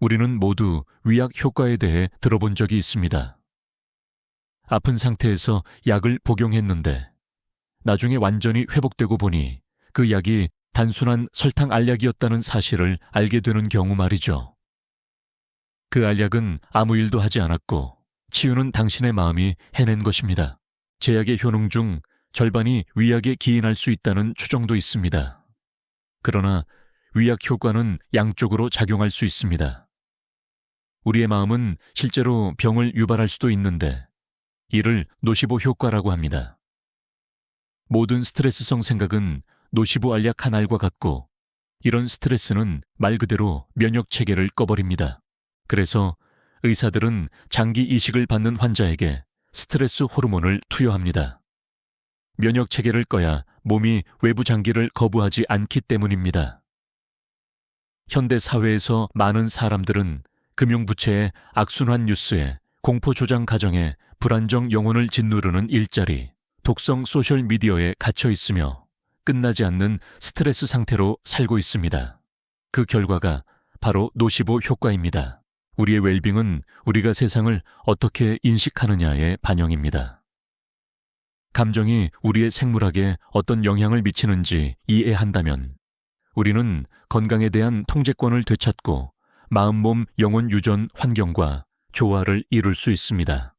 우리는 모두 위약 효과에 대해 들어본 적이 있습니다. 아픈 상태에서 약을 복용했는데 나중에 완전히 회복되고 보니 그 약이 단순한 설탕 알약이었다는 사실을 알게 되는 경우 말이죠. 그 알약은 아무 일도 하지 않았고 치유는 당신의 마음이 해낸 것입니다. 제약의 효능 중 절반이 위약에 기인할 수 있다는 추정도 있습니다. 그러나 위약 효과는 양쪽으로 작용할 수 있습니다. 우리의 마음은 실제로 병을 유발할 수도 있는데 이를 노시보 효과라고 합니다. 모든 스트레스성 생각은 노시보 알약 한 알과 같고 이런 스트레스는 말 그대로 면역 체계를 꺼버립니다. 그래서 의사들은 장기 이식을 받는 환자에게 스트레스 호르몬을 투여합니다. 면역 체계를 꺼야 몸이 외부 장기를 거부하지 않기 때문입니다. 현대 사회에서 많은 사람들은 금융부채의 악순환 뉴스에 공포 조장 가정에 불안정 영혼을 짓누르는 일자리, 독성 소셜 미디어에 갇혀 있으며 끝나지 않는 스트레스 상태로 살고 있습니다. 그 결과가 바로 노시보 효과입니다. 우리의 웰빙은 우리가 세상을 어떻게 인식하느냐의 반영입니다. 감정이 우리의 생물학에 어떤 영향을 미치는지 이해한다면 우리는 건강에 대한 통제권을 되찾고 마음, 몸, 영혼 유전 환경과 조화를 이룰 수 있습니다.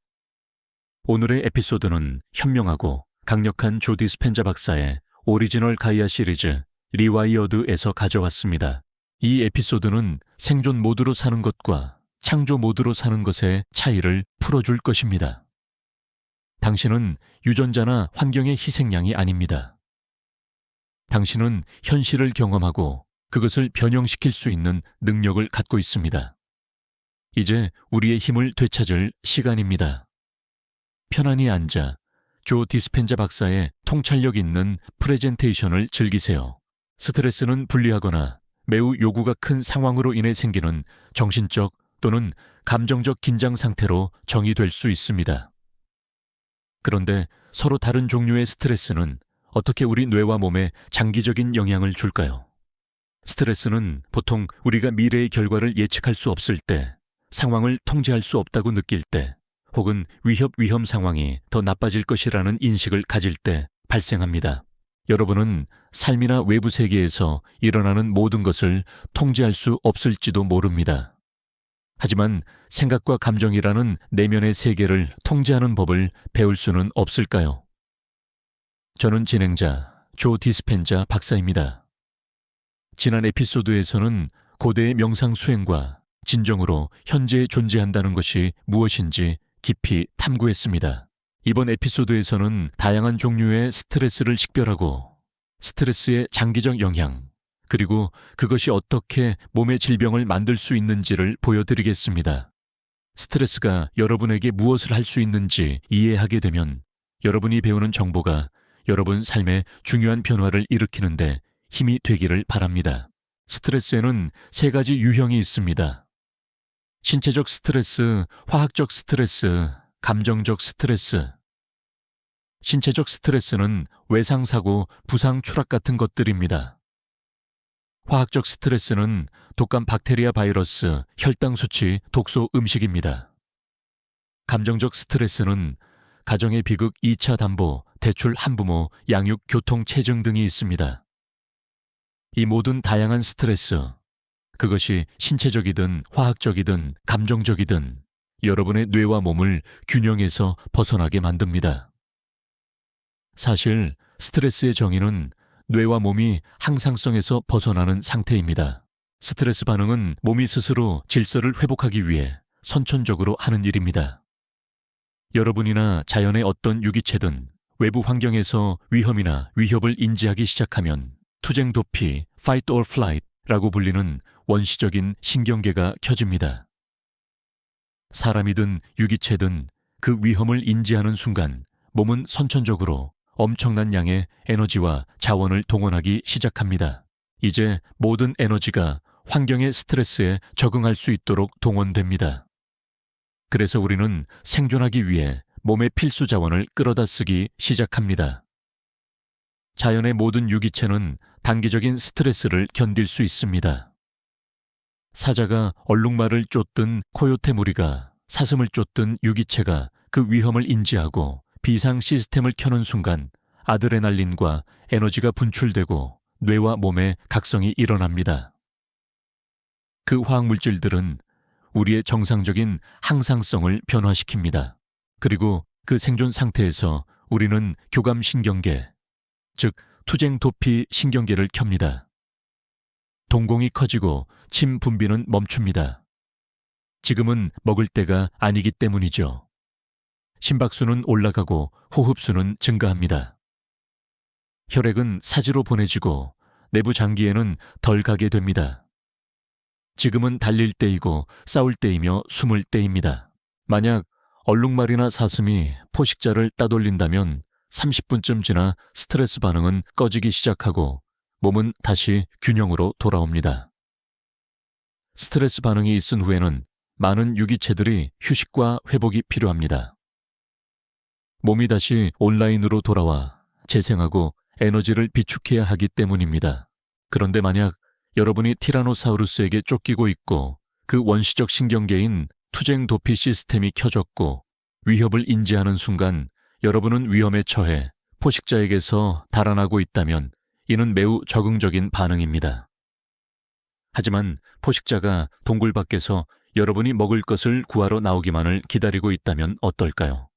오늘의 에피소드는 현명하고 강력한 조 디 스펜자 박사의 오리지널 가이아 시리즈 리와이어드에서 가져왔습니다. 이 에피소드는 생존 모드로 사는 것과 창조 모드로 사는 것의 차이를 풀어줄 것입니다. 당신은 유전자나 환경의 희생양이 아닙니다. 당신은 현실을 경험하고 그것을 변형시킬 수 있는 능력을 갖고 있습니다. 이제 우리의 힘을 되찾을 시간입니다. 편안히 앉아 조 디스펜자 박사의 통찰력 있는 프레젠테이션을 즐기세요. 스트레스는 불리하거나 매우 요구가 큰 상황으로 인해 생기는 정신적 또는 감정적 긴장 상태로 정의될 수 있습니다. 그런데 서로 다른 종류의 스트레스는 어떻게 우리 뇌와 몸에 장기적인 영향을 줄까요? 스트레스는 보통 우리가 미래의 결과를 예측할 수 없을 때, 상황을 통제할 수 없다고 느낄 때, 혹은 위협 위험 상황이 더 나빠질 것이라는 인식을 가질 때 발생합니다. 여러분은 삶이나 외부 세계에서 일어나는 모든 것을 통제할 수 없을지도 모릅니다. 하지만 생각과 감정이라는 내면의 세계를 통제하는 법을 배울 수는 없을까요? 저는 진행자 조 디스펜자 박사입니다. 지난 에피소드에서는 고대의 명상 수행과 진정으로 현재에 존재한다는 것이 무엇인지 깊이 탐구했습니다. 이번 에피소드에서는 다양한 종류의 스트레스를 식별하고 스트레스의 장기적 영향, 그리고 그것이 어떻게 몸의 질병을 만들 수 있는지를 보여드리겠습니다. 스트레스가 여러분에게 무엇을 할 수 있는지 이해하게 되면 여러분이 배우는 정보가 여러분 삶에 중요한 변화를 일으키는데 힘이 되기를 바랍니다. 스트레스에는 세 가지 유형이 있습니다. 신체적 스트레스, 화학적 스트레스, 감정적 스트레스. 신체적 스트레스는 외상사고, 부상 추락 같은 것들입니다. 화학적 스트레스는 독감 박테리아 바이러스, 혈당 수치, 독소 음식입니다. 감정적 스트레스는 가정의 비극 2차 담보, 대출 한부모, 양육, 교통, 체증 등이 있습니다. 이 모든 다양한 스트레스, 그것이 신체적이든 화학적이든 감정적이든 여러분의 뇌와 몸을 균형에서 벗어나게 만듭니다. 사실 스트레스의 정의는 뇌와 몸이 항상성에서 벗어나는 상태입니다. 스트레스 반응은 몸이 스스로 질서를 회복하기 위해 선천적으로 하는 일입니다. 여러분이나 자연의 어떤 유기체든 외부 환경에서 위험이나 위협을 인지하기 시작하면 투쟁 도피, fight or flight 라고 불리는 원시적인 신경계가 켜집니다. 사람이든 유기체든 그 위험을 인지하는 순간 몸은 선천적으로 엄청난 양의 에너지와 자원을 동원하기 시작합니다. 이제 모든 에너지가 환경의 스트레스에 적응할 수 있도록 동원됩니다. 그래서 우리는 생존하기 위해 몸의 필수 자원을 끌어다 쓰기 시작합니다. 자연의 모든 유기체는 단기적인 스트레스를 견딜 수 있습니다. 사자가 얼룩말을 쫓든 코요테 무리가 사슴을 쫓든 유기체가 그 위험을 인지하고 비상 시스템을 켜는 순간 아드레날린과 에너지가 분출되고 뇌와 몸에 각성이 일어납니다. 그 화학물질들은 우리의 정상적인 항상성을 변화시킵니다. 그리고 그 생존 상태에서 우리는 교감신경계, 즉 투쟁 도피 신경계를 켭니다. 동공이 커지고 침 분비는 멈춥니다. 지금은 먹을 때가 아니기 때문이죠. 심박수는 올라가고 호흡수는 증가합니다. 혈액은 사지로 보내지고 내부 장기에는 덜 가게 됩니다. 지금은 달릴 때이고 싸울 때이며 숨을 때입니다. 만약 얼룩말이나 사슴이 포식자를 따돌린다면 30분쯤 지나 스트레스 반응은 꺼지기 시작하고 몸은 다시 균형으로 돌아옵니다. 스트레스 반응이 있은 후에는 많은 유기체들이 휴식과 회복이 필요합니다. 몸이 다시 온라인으로 돌아와 재생하고 에너지를 비축해야 하기 때문입니다. 그런데 만약 여러분이 티라노사우루스에게 쫓기고 있고 그 원시적 신경계인 투쟁 도피 시스템이 켜졌고 위협을 인지하는 순간 여러분은 위험에 처해 포식자에게서 달아나고 있다면 이는 매우 적응적인 반응입니다. 하지만 포식자가 동굴 밖에서 여러분이 먹을 것을 구하러 나오기만을 기다리고 있다면 어떨까요?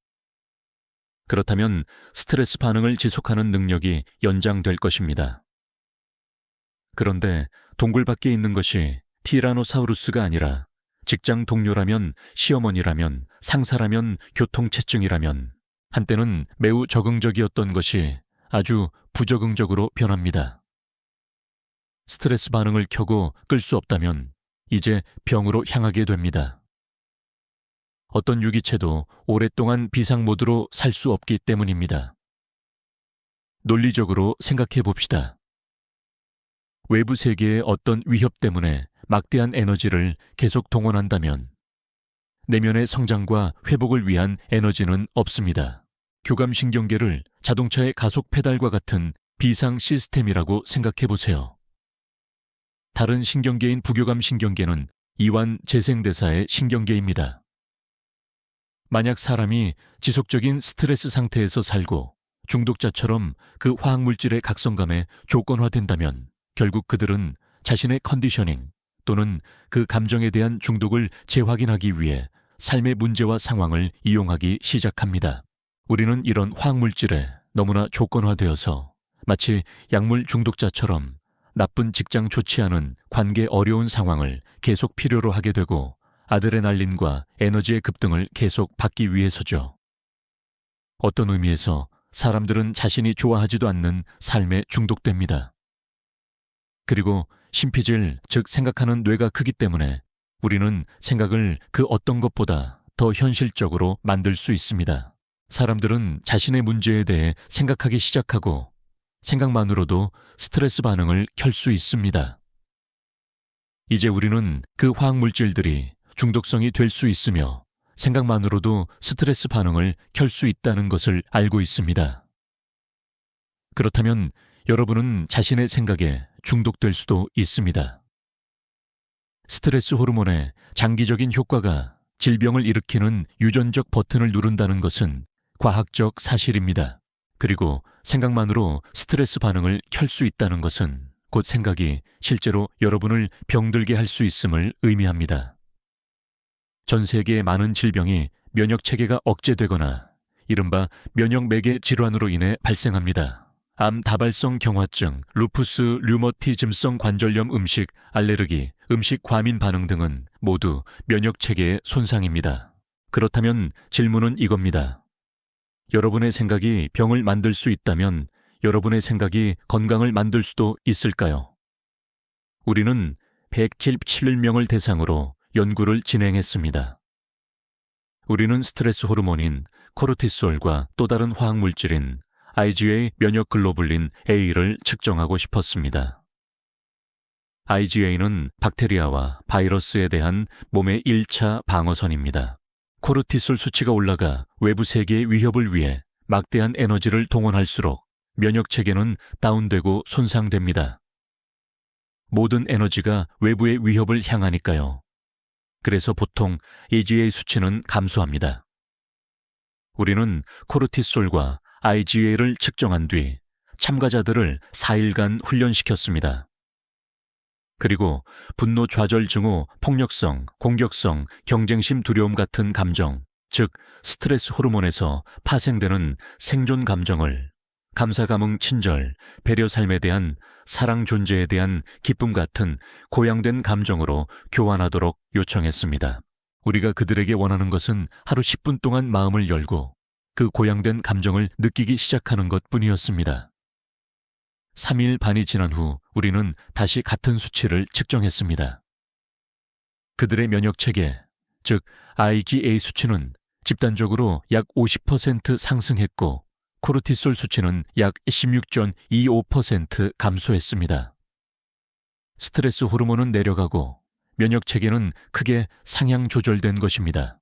그렇다면 스트레스 반응을 지속하는 능력이 연장될 것입니다. 그런데 동굴 밖에 있는 것이 티라노사우루스가 아니라 직장 동료라면 시어머니라면 상사라면 교통체증이라면 한때는 매우 적응적이었던 것이 아주 부적응적으로 변합니다. 스트레스 반응을 켜고 끌 수 없다면 이제 병으로 향하게 됩니다. 어떤 유기체도 오랫동안 비상 모드로 살 수 없기 때문입니다. 논리적으로 생각해 봅시다. 외부 세계의 어떤 위협 때문에 막대한 에너지를 계속 동원한다면 내면의 성장과 회복을 위한 에너지는 없습니다. 교감신경계를 자동차의 가속 페달과 같은 비상 시스템이라고 생각해 보세요. 다른 신경계인 부교감 신경계는 이완 재생대사의 신경계입니다. 만약 사람이 지속적인 스트레스 상태에서 살고 중독자처럼 그 화학물질의 각성감에 조건화된다면 결국 그들은 자신의 컨디셔닝 또는 그 감정에 대한 중독을 재확인하기 위해 삶의 문제와 상황을 이용하기 시작합니다. 우리는 이런 화학물질에 너무나 조건화되어서 마치 약물 중독자처럼 나쁜 직장 좋지 않은 관계 어려운 상황을 계속 필요로 하게 되고 아드레날린과 에너지의 급등을 계속 받기 위해서죠. 어떤 의미에서 사람들은 자신이 좋아하지도 않는 삶에 중독됩니다. 그리고 심피질, 즉 생각하는 뇌가 크기 때문에 우리는 생각을 그 어떤 것보다 더 현실적으로 만들 수 있습니다. 사람들은 자신의 문제에 대해 생각하기 시작하고 생각만으로도 스트레스 반응을 켤 수 있습니다. 이제 우리는 그 화학 물질들이 중독성이 될 수 있으며 생각만으로도 스트레스 반응을 켤 수 있다는 것을 알고 있습니다. 그렇다면 여러분은 자신의 생각에 중독될 수도 있습니다. 스트레스 호르몬의 장기적인 효과가 질병을 일으키는 유전적 버튼을 누른다는 것은 과학적 사실입니다. 그리고 생각만으로 스트레스 반응을 켤 수 있다는 것은 곧 생각이 실제로 여러분을 병들게 할 수 있음을 의미합니다. 전 세계의 많은 질병이 면역 체계가 억제되거나 이른바 면역 매개 질환으로 인해 발생합니다. 암 다발성 경화증, 루푸스 류머티즘성 관절염 음식 알레르기, 음식 과민 반응 등은 모두 면역 체계의 손상입니다. 그렇다면 질문은 이겁니다. 여러분의 생각이 병을 만들 수 있다면 여러분의 생각이 건강을 만들 수도 있을까요? 우리는 177명을 대상으로 연구를 진행했습니다. 우리는 스트레스 호르몬인 코르티솔과 또 다른 화학 물질인 IgA 면역 글로불린 A를 측정하고 싶었습니다. IgA는 박테리아와 바이러스에 대한 몸의 1차 방어선입니다. 코르티솔 수치가 올라가 외부 세계의 위협을 위해 막대한 에너지를 동원할수록 면역 체계는 다운되고 손상됩니다. 모든 에너지가 외부의 위협을 향하니까요. 그래서 보통 AGA 수치는 감소합니다. 우리는 코르티솔과 IGA를 측정한 뒤 참가자들을 4일간 훈련시켰습니다. 그리고 분노 좌절 증후, 폭력성, 공격성, 경쟁심 두려움 같은 감정, 즉 스트레스 호르몬에서 파생되는 생존 감정을 감사 감흥 친절, 배려 삶에 대한 사랑 존재에 대한 기쁨 같은 고양된 감정으로 교환하도록 요청했습니다. 우리가 그들에게 원하는 것은 하루 10분 동안 마음을 열고 그 고양된 감정을 느끼기 시작하는 것 뿐이었습니다. 3일 반이 지난 후 우리는 다시 같은 수치를 측정했습니다. 그들의 면역 체계, 즉 IgA 수치는 집단적으로 약 50% 상승했고 코르티솔 수치는 약 16.25% 감소했습니다. 스트레스 호르몬은 내려가고 면역 체계는 크게 상향 조절된 것입니다.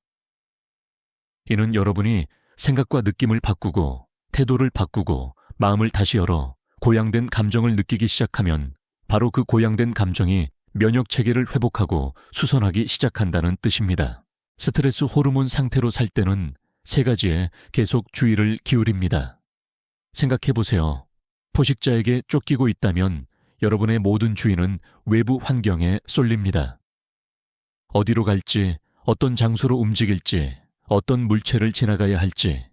이는 여러분이 생각과 느낌을 바꾸고 태도를 바꾸고 마음을 다시 열어 고양된 감정을 느끼기 시작하면 바로 그 고양된 감정이 면역 체계를 회복하고 수선하기 시작한다는 뜻입니다. 스트레스 호르몬 상태로 살 때는 세 가지에 계속 주의를 기울입니다. 생각해 보세요. 포식자에게 쫓기고 있다면 여러분의 모든 주의는 외부 환경에 쏠립니다. 어디로 갈지, 어떤 장소로 움직일지, 어떤 물체를 지나가야 할지,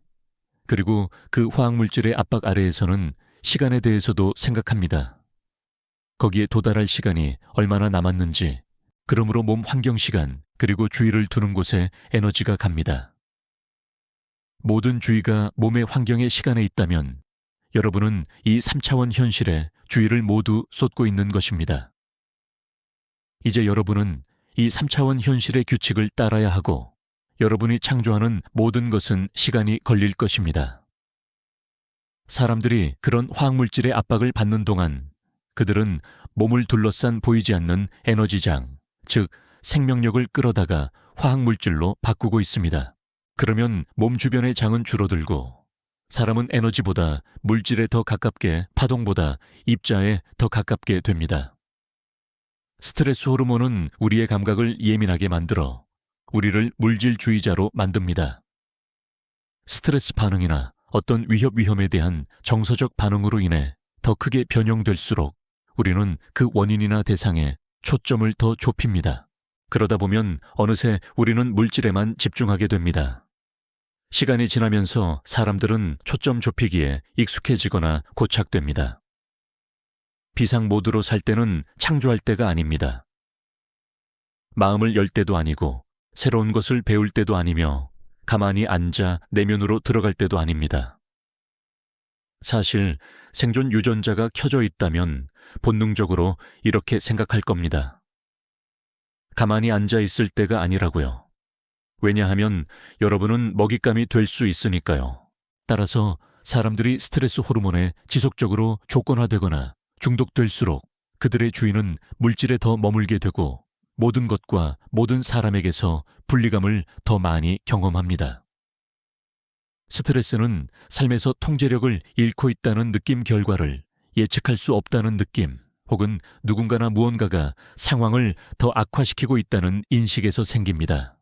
그리고 그 화학물질의 압박 아래에서는 시간에 대해서도 생각합니다. 거기에 도달할 시간이 얼마나 남았는지, 그러므로 몸 환경 시간, 그리고 주의를 두는 곳에 에너지가 갑니다. 모든 주의가 몸의 환경의 시간에 있다면 여러분은 이 3차원 현실에 주의를 모두 쏟고 있는 것입니다. 이제 여러분은 이 3차원 현실의 규칙을 따라야 하고 여러분이 창조하는 모든 것은 시간이 걸릴 것입니다. 사람들이 그런 화학물질의 압박을 받는 동안 그들은 몸을 둘러싼 보이지 않는 에너지장, 즉 생명력을 끌어다가 화학물질로 바꾸고 있습니다. 그러면 몸 주변의 장은 줄어들고 사람은 에너지보다 물질에 더 가깝게 파동보다 입자에 더 가깝게 됩니다. 스트레스 호르몬은 우리의 감각을 예민하게 만들어 우리를 물질주의자로 만듭니다. 스트레스 반응이나 어떤 위협 위험에 대한 정서적 반응으로 인해 더 크게 변형될수록 우리는 그 원인이나 대상에 초점을 더 좁힙니다. 그러다 보면 어느새 우리는 물질에만 집중하게 됩니다. 시간이 지나면서 사람들은 초점 좁히기에 익숙해지거나 고착됩니다. 비상 모드로 살 때는 창조할 때가 아닙니다. 마음을 열 때도 아니고 새로운 것을 배울 때도 아니며 가만히 앉아 내면으로 들어갈 때도 아닙니다. 사실 생존 유전자가 켜져 있다면 본능적으로 이렇게 생각할 겁니다. 가만히 앉아 있을 때가 아니라고요. 왜냐하면 여러분은 먹잇감이 될 수 있으니까요. 따라서 사람들이 스트레스 호르몬에 지속적으로 조건화되거나 중독될수록 그들의 주인은 물질에 더 머물게 되고 모든 것과 모든 사람에게서 분리감을 더 많이 경험합니다. 스트레스는 삶에서 통제력을 잃고 있다는 느낌 결과를 예측할 수 없다는 느낌, 혹은 누군가나 무언가가 상황을 더 악화시키고 있다는 인식에서 생깁니다.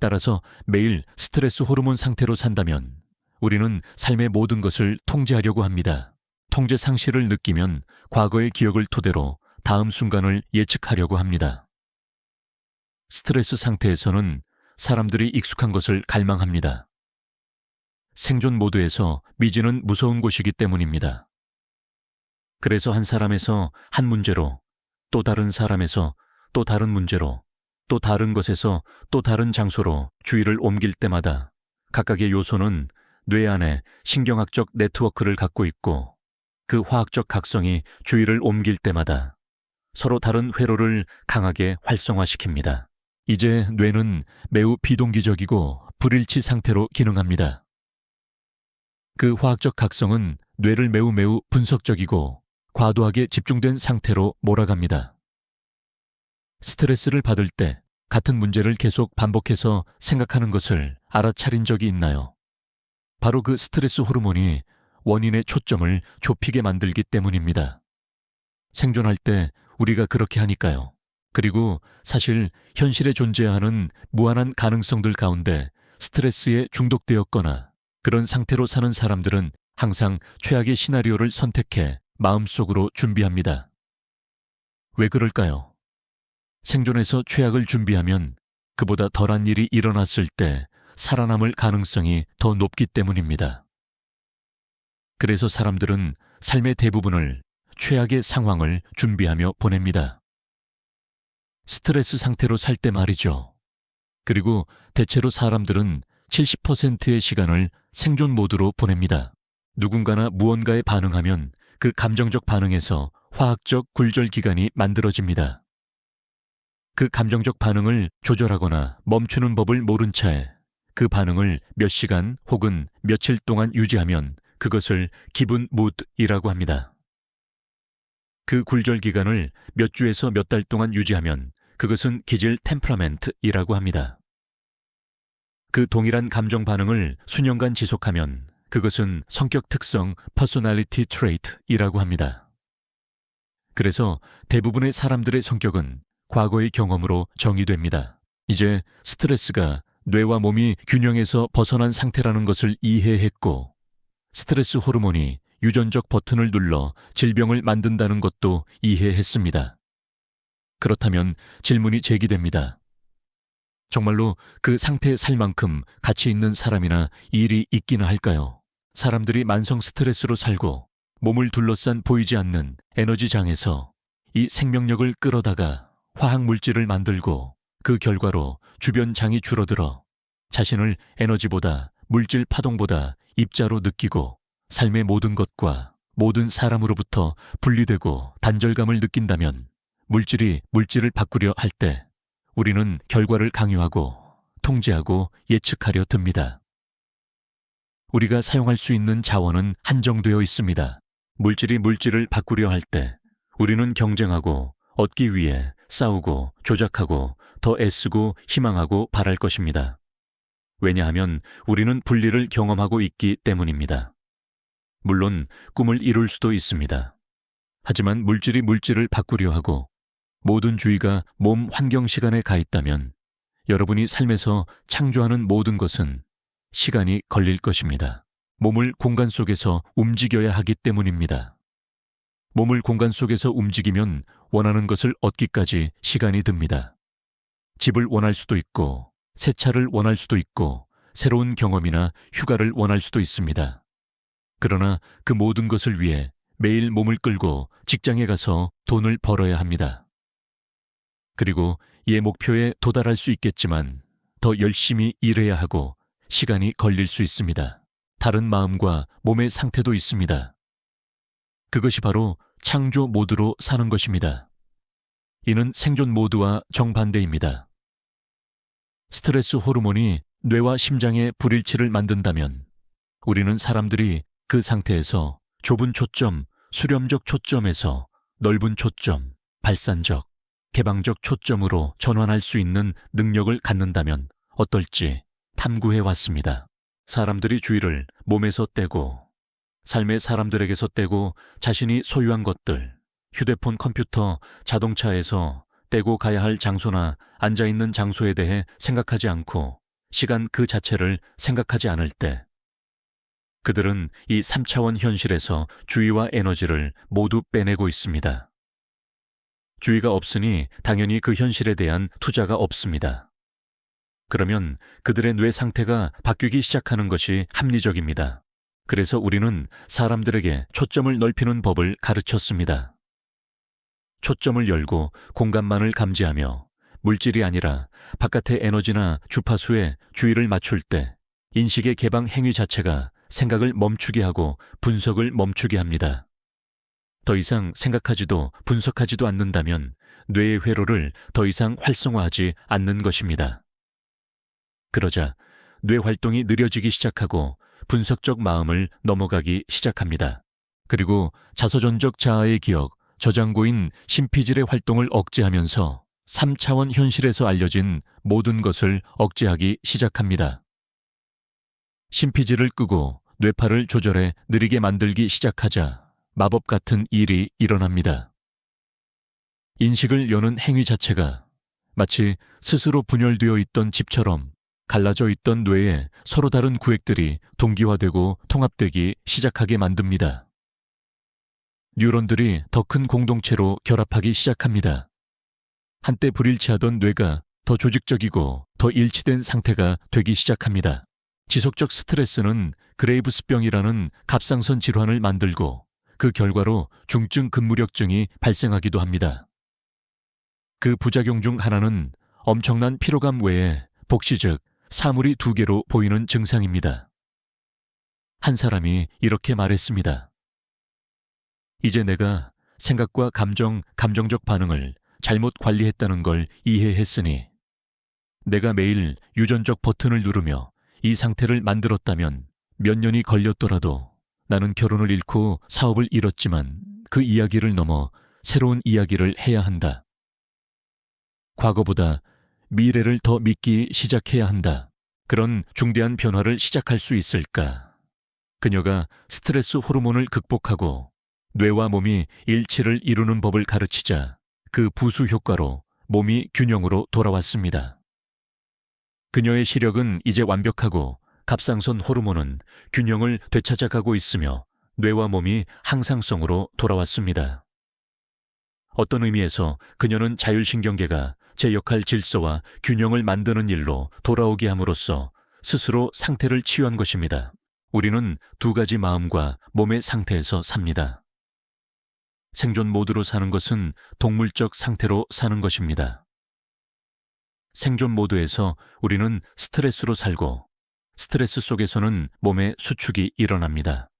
따라서 매일 스트레스 호르몬 상태로 산다면 우리는 삶의 모든 것을 통제하려고 합니다. 통제 상실을 느끼면 과거의 기억을 토대로 다음 순간을 예측하려고 합니다. 스트레스 상태에서는 사람들이 익숙한 것을 갈망합니다. 생존 모드에서 미지는 무서운 곳이기 때문입니다. 그래서 한 사람에서 한 문제로, 또 다른 사람에서 또 다른 문제로, 또 다른 것에서 또 다른 장소로 주의를 옮길 때마다 각각의 요소는 뇌 안에 신경학적 네트워크를 갖고 있고 그 화학적 각성이 주의를 옮길 때마다 서로 다른 회로를 강하게 활성화시킵니다. 이제 뇌는 매우 비동기적이고 불일치 상태로 기능합니다. 그 화학적 각성은 뇌를 매우 매우 분석적이고 과도하게 집중된 상태로 몰아갑니다. 스트레스를 받을 때 같은 문제를 계속 반복해서 생각하는 것을 알아차린 적이 있나요? 바로 그 스트레스 호르몬이 원인의 초점을 좁히게 만들기 때문입니다. 생존할 때 우리가 그렇게 하니까요. 그리고 사실 현실에 존재하는 무한한 가능성들 가운데 스트레스에 중독되었거나 그런 상태로 사는 사람들은 항상 최악의 시나리오를 선택해 마음속으로 준비합니다. 왜 그럴까요? 생존에서 최악을 준비하면 그보다 덜한 일이 일어났을 때 살아남을 가능성이 더 높기 때문입니다. 그래서 사람들은 삶의 대부분을 최악의 상황을 준비하며 보냅니다. 스트레스 상태로 살 때 말이죠. 그리고 대체로 사람들은 70%의 시간을 생존 모드로 보냅니다. 누군가나 무언가에 반응하면 그 감정적 반응에서 화학적 굴절 기간이 만들어집니다. 그 감정적 반응을 조절하거나 멈추는 법을 모른 채 그 반응을 몇 시간 혹은 며칠 동안 유지하면 그것을 기분 무드이라고 합니다. 그 굴절 기간을 몇 주에서 몇 달 동안 유지하면 그것은 기질 템퍼라멘트이라고 합니다. 그 동일한 감정 반응을 수년간 지속하면 그것은 성격 특성 퍼소널리티 트레이트이라고 합니다. 그래서 대부분의 사람들의 성격은 과거의 경험으로 정의됩니다. 이제 스트레스가 뇌와 몸이 균형에서 벗어난 상태라는 것을 이해했고 스트레스 호르몬이 유전적 버튼을 눌러 질병을 만든다는 것도 이해했습니다. 그렇다면 질문이 제기됩니다. 정말로 그 상태에 살 만큼 가치 있는 사람이나 일이 있기나 할까요? 사람들이 만성 스트레스로 살고 몸을 둘러싼 보이지 않는 에너지장에서 이 생명력을 끌어다가 화학 물질을 만들고 그 결과로 주변 장이 줄어들어 자신을 에너지보다 물질 파동보다 입자로 느끼고 삶의 모든 것과 모든 사람으로부터 분리되고 단절감을 느낀다면 물질이 물질을 바꾸려 할 때 우리는 결과를 강요하고 통제하고 예측하려 듭니다. 우리가 사용할 수 있는 자원은 한정되어 있습니다. 물질이 물질을 바꾸려 할 때 우리는 경쟁하고 얻기 위해 싸우고 조작하고 더 애쓰고 희망하고 바랄 것입니다. 왜냐하면 우리는 분리를 경험하고 있기 때문입니다. 물론 꿈을 이룰 수도 있습니다. 하지만 물질이 물질을 바꾸려 하고 모든 주의가 몸 환경 시간에 가 있다면 여러분이 삶에서 창조하는 모든 것은 시간이 걸릴 것입니다. 몸을 공간 속에서 움직여야 하기 때문입니다. 몸을 공간 속에서 움직이면 원하는 것을 얻기까지 시간이 듭니다. 집을 원할 수도 있고, 새 차를 원할 수도 있고, 새로운 경험이나 휴가를 원할 수도 있습니다. 그러나 그 모든 것을 위해 매일 몸을 끌고 직장에 가서 돈을 벌어야 합니다. 그리고 이 목표에 도달할 수 있겠지만 더 열심히 일해야 하고 시간이 걸릴 수 있습니다. 다른 마음과 몸의 상태도 있습니다. 그것이 바로 창조 모드로 사는 것입니다. 이는 생존 모드와 정반대입니다. 스트레스 호르몬이 뇌와 심장에 불일치를 만든다면 우리는 사람들이 그 상태에서 좁은 초점, 수렴적 초점에서 넓은 초점, 발산적, 개방적 초점으로 전환할 수 있는 능력을 갖는다면 어떨지 탐구해 왔습니다. 사람들이 주의를 몸에서 떼고 삶의 사람들에게서 떼고 자신이 소유한 것들, 휴대폰, 컴퓨터, 자동차에서 떼고 가야 할 장소나 앉아 있는 장소에 대해 생각하지 않고 시간 그 자체를 생각하지 않을 때 그들은 이 3차원 현실에서 주의와 에너지를 모두 빼내고 있습니다. 주의가 없으니 당연히 그 현실에 대한 투자가 없습니다. 그러면 그들의 뇌 상태가 바뀌기 시작하는 것이 합리적입니다. 그래서 우리는 사람들에게 초점을 넓히는 법을 가르쳤습니다. 초점을 열고 공간만을 감지하며 물질이 아니라 바깥의 에너지나 주파수에 주의를 맞출 때 인식의 개방 행위 자체가 생각을 멈추게 하고 분석을 멈추게 합니다. 더 이상 생각하지도 분석하지도 않는다면 뇌의 회로를 더 이상 활성화하지 않는 것입니다. 그러자 뇌 활동이 느려지기 시작하고 분석적 마음을 넘어가기 시작합니다. 그리고 자서전적 자아의 기억, 저장고인 심피질의 활동을 억제하면서 3차원 현실에서 알려진 모든 것을 억제하기 시작합니다. 심피질을 끄고 뇌파를 조절해 느리게 만들기 시작하자 마법 같은 일이 일어납니다. 인식을 여는 행위 자체가 마치 스스로 분열되어 있던 집처럼 갈라져 있던 뇌에 서로 다른 구획들이 동기화되고 통합되기 시작하게 만듭니다. 뉴런들이 더 큰 공동체로 결합하기 시작합니다. 한때 불일치하던 뇌가 더 조직적이고 더 일치된 상태가 되기 시작합니다. 지속적 스트레스는 그레이브스병이라는 갑상선 질환을 만들고 그 결과로 중증 근무력증이 발생하기도 합니다. 그 부작용 중 하나는 엄청난 피로감 외에 복시 즉 사물이 두 개로 보이는 증상입니다. 한 사람이 이렇게 말했습니다. 이제 내가 생각과 감정, 감정적 반응을 잘못 관리했다는 걸 이해했으니 내가 매일 유전적 버튼을 누르며 이 상태를 만들었다면 몇 년이 걸렸더라도 나는 결혼을 잃고 사업을 잃었지만 그 이야기를 넘어 새로운 이야기를 해야 한다. 과거보다 미래를 더 믿기 시작해야 한다. 그런 중대한 변화를 시작할 수 있을까? 그녀가 스트레스 호르몬을 극복하고 뇌와 몸이 일치를 이루는 법을 가르치자 그 부수 효과로 몸이 균형으로 돌아왔습니다. 그녀의 시력은 이제 완벽하고 갑상선 호르몬은 균형을 되찾아가고 있으며 뇌와 몸이 항상성으로 돌아왔습니다. 어떤 의미에서 그녀는 자율신경계가 제 역할 질서와 균형을 만드는 일로 돌아오게 함으로써 스스로 상태를 치유한 것입니다. 우리는 두 가지 마음과 몸의 상태에서 삽니다. 생존 모드로 사는 것은 동물적 상태로 사는 것입니다. 생존 모드에서 우리는 스트레스로 살고 스트레스 속에서는 몸의 수축이 일어납니다.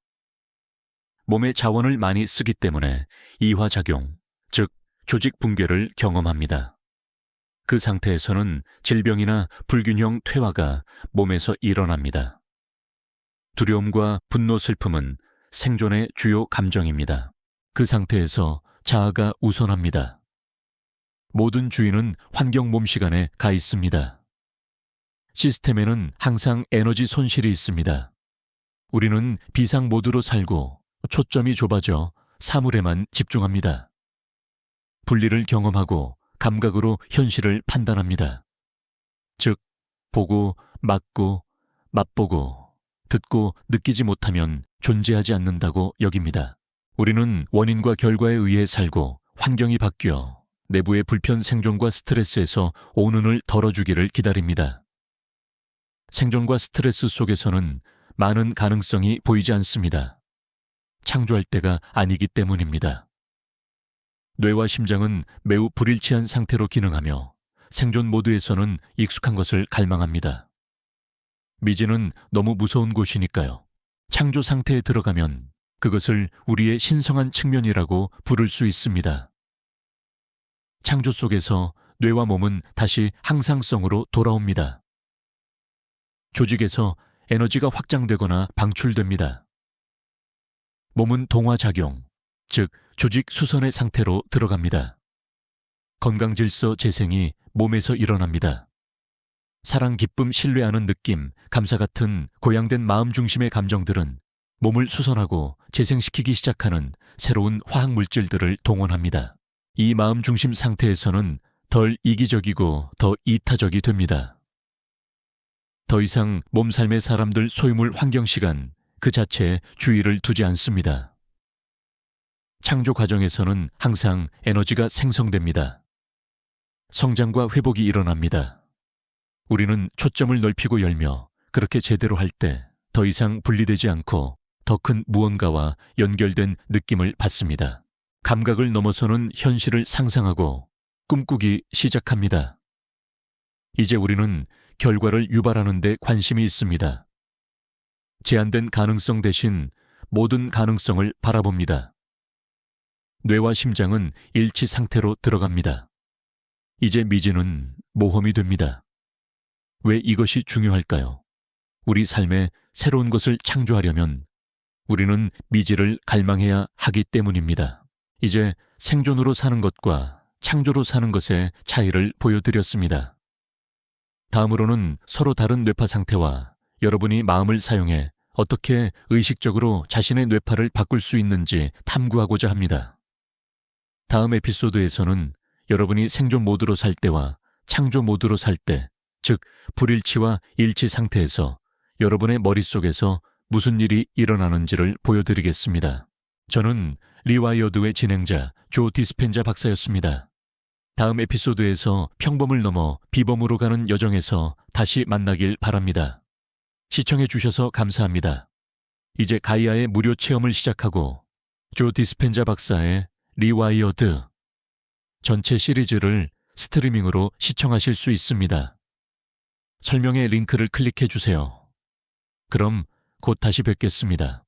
몸의 자원을 많이 쓰기 때문에 이화작용, 즉 조직 붕괴를 경험합니다. 그 상태에서는 질병이나 불균형 퇴화가 몸에서 일어납니다. 두려움과 분노 슬픔은 생존의 주요 감정입니다. 그 상태에서 자아가 우선합니다. 모든 주인은 환경 몸 시간에 가 있습니다. 시스템에는 항상 에너지 손실이 있습니다. 우리는 비상 모드로 살고 초점이 좁아져 사물에만 집중합니다. 분리를 경험하고 감각으로 현실을 판단합니다. 즉, 보고, 맞고, 맛보고, 듣고 느끼지 못하면 존재하지 않는다고 여깁니다. 우리는 원인과 결과에 의해 살고 환경이 바뀌어 내부의 불편 생존과 스트레스에서 오는을 덜어주기를 기다립니다. 생존과 스트레스 속에서는 많은 가능성이 보이지 않습니다. 창조할 때가 아니기 때문입니다. 뇌와 심장은 매우 불일치한 상태로 기능하며 생존 모드에서는 익숙한 것을 갈망합니다. 미지는 너무 무서운 곳이니까요. 창조 상태에 들어가면 그것을 우리의 신성한 측면이라고 부를 수 있습니다. 창조 속에서 뇌와 몸은 다시 항상성으로 돌아옵니다. 조직에서 에너지가 확장되거나 방출됩니다. 몸은 동화작용, 즉 조직 수선의 상태로 들어갑니다. 건강 질서 재생이 몸에서 일어납니다. 사랑, 기쁨, 신뢰하는 느낌, 감사 같은 고양된 마음 중심의 감정들은 몸을 수선하고 재생시키기 시작하는 새로운 화학 물질들을 동원합니다. 이 마음 중심 상태에서는 덜 이기적이고 더 이타적이 됩니다. 더 이상 몸살의 사람들 소유물 환경 시간 그 자체에 주의를 두지 않습니다. 창조 과정에서는 항상 에너지가 생성됩니다. 성장과 회복이 일어납니다. 우리는 초점을 넓히고 열며 그렇게 제대로 할 때 더 이상 분리되지 않고 더 큰 무언가와 연결된 느낌을 받습니다. 감각을 넘어서는 현실을 상상하고 꿈꾸기 시작합니다. 이제 우리는 결과를 유발하는 데 관심이 있습니다. 제한된 가능성 대신 모든 가능성을 바라봅니다. 뇌와 심장은 일치 상태로 들어갑니다. 이제 미지는 모험이 됩니다. 왜 이것이 중요할까요? 우리 삶에 새로운 것을 창조하려면 우리는 미지를 갈망해야 하기 때문입니다. 이제 생존으로 사는 것과 창조로 사는 것의 차이를 보여드렸습니다. 다음으로는 서로 다른 뇌파 상태와 여러분이 마음을 사용해 어떻게 의식적으로 자신의 뇌파를 바꿀 수 있는지 탐구하고자 합니다. 다음 에피소드에서는 여러분이 생존 모드로 살 때와 창조 모드로 살 때, 즉 불일치와 일치 상태에서 여러분의 머릿속에서 무슨 일이 일어나는지를 보여드리겠습니다. 저는 리와이어드의 진행자 조 디스펜자 박사였습니다. 다음 에피소드에서 평범을 넘어 비범으로 가는 여정에서 다시 만나길 바랍니다. 시청해 주셔서 감사합니다. 이제 가이아의 무료 체험을 시작하고 조 디스펜자 박사의 리와이어드 전체 시리즈를 스트리밍으로 시청하실 수 있습니다. 설명의 링크를 클릭해 주세요. 그럼 곧 다시 뵙겠습니다.